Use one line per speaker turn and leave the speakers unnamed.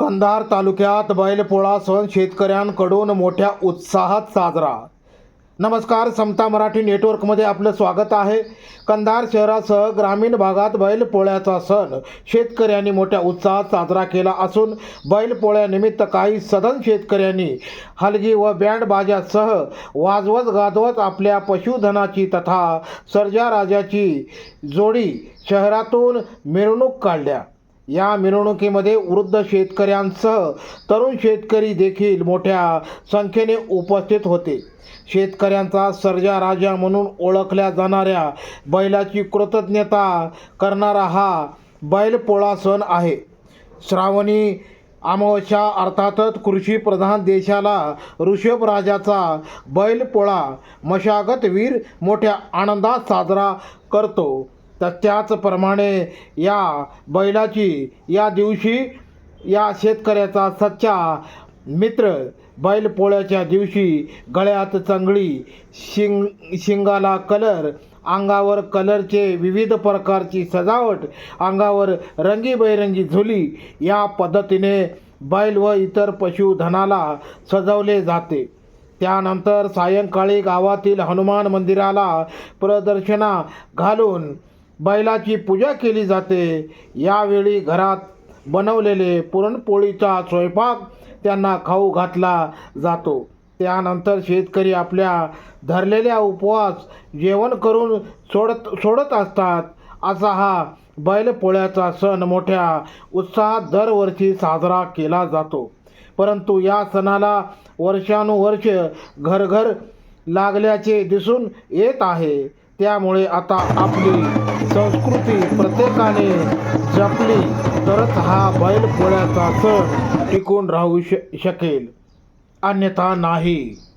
कंधार तालुक्यात बैलपोळा सण शेतकऱ्यांकडून मोठ्या उत्साहात साजरा. नमस्कार समता मराठी नेटवर्कमध्ये आपलं स्वागत आहे. कंधार शहरासह ग्रामीण भागात बैलपोळ्याचा सण शेतकऱ्यांनी मोठ्या उत्साहात साजरा केला असून बैलपोळ्यानिमित्त काही सदन शेतकऱ्यांनी हलगी व बँड बाजासह वाजवत गाजवत आपल्या पशुधनाची तथा सर्जा राजाची जोडी शहरातून मिरवणूक काढल्या. या मिरवणुकीमध्ये वृद्ध शेतकऱ्यांसह तरुण शेतकरी देखील मोठ्या संख्येने उपस्थित होते. शेतकऱ्यांचा सर्जा राजा म्हणून ओळखल्या जाणाऱ्या बैलाची कृतज्ञता करणारा हा बैलपोळा सण आहे. श्रावणी अमावस्या अर्थातच कृषीप्रधान देशाला ऋषभराजाचा बैलपोळा मशागत वीर मोठ्या आनंदात साजरा करतो. तर त्याचप्रमाणे या बैलाची या दिवशी या शेतकऱ्याचा सच्चा मित्र बैलपोळ्याच्या दिवशी गळ्यात चंगळी शिंग शिंगाला कलर अंगावर कलरचे विविध प्रकारची सजावट अंगावर रंगीबेरंगी झुली या पद्धतीने बैल व इतर पशुधनाला सजवले जाते. त्यानंतर सायंकाळी गावातील हनुमान मंदिराला प्रदर्शना घालून बैलाची पूजा केली जाते. यावेळी घरात बनवलेले पुरणपोळीचा स्वयंपाक त्यांना खाऊ घातला जातो. त्यानंतर शेतकरी आपल्या धरलेल्या उपवास जेवण करून सोडत सोडत असतात. असा हा बैलपोळ्याचा सण मोठ्या उत्साहात दरवर्षी साजरा केला जातो. परंतु या सणाला वर्षानुवर्ष घरघर लागल्याचे दिसून येत आहे. त्यामुळे आता आपली संस्कृती प्रत्येकाने जपली तरच हा बैलपोळ्याचा सण टिकून राहू श शकेल. अन्यथा नाही.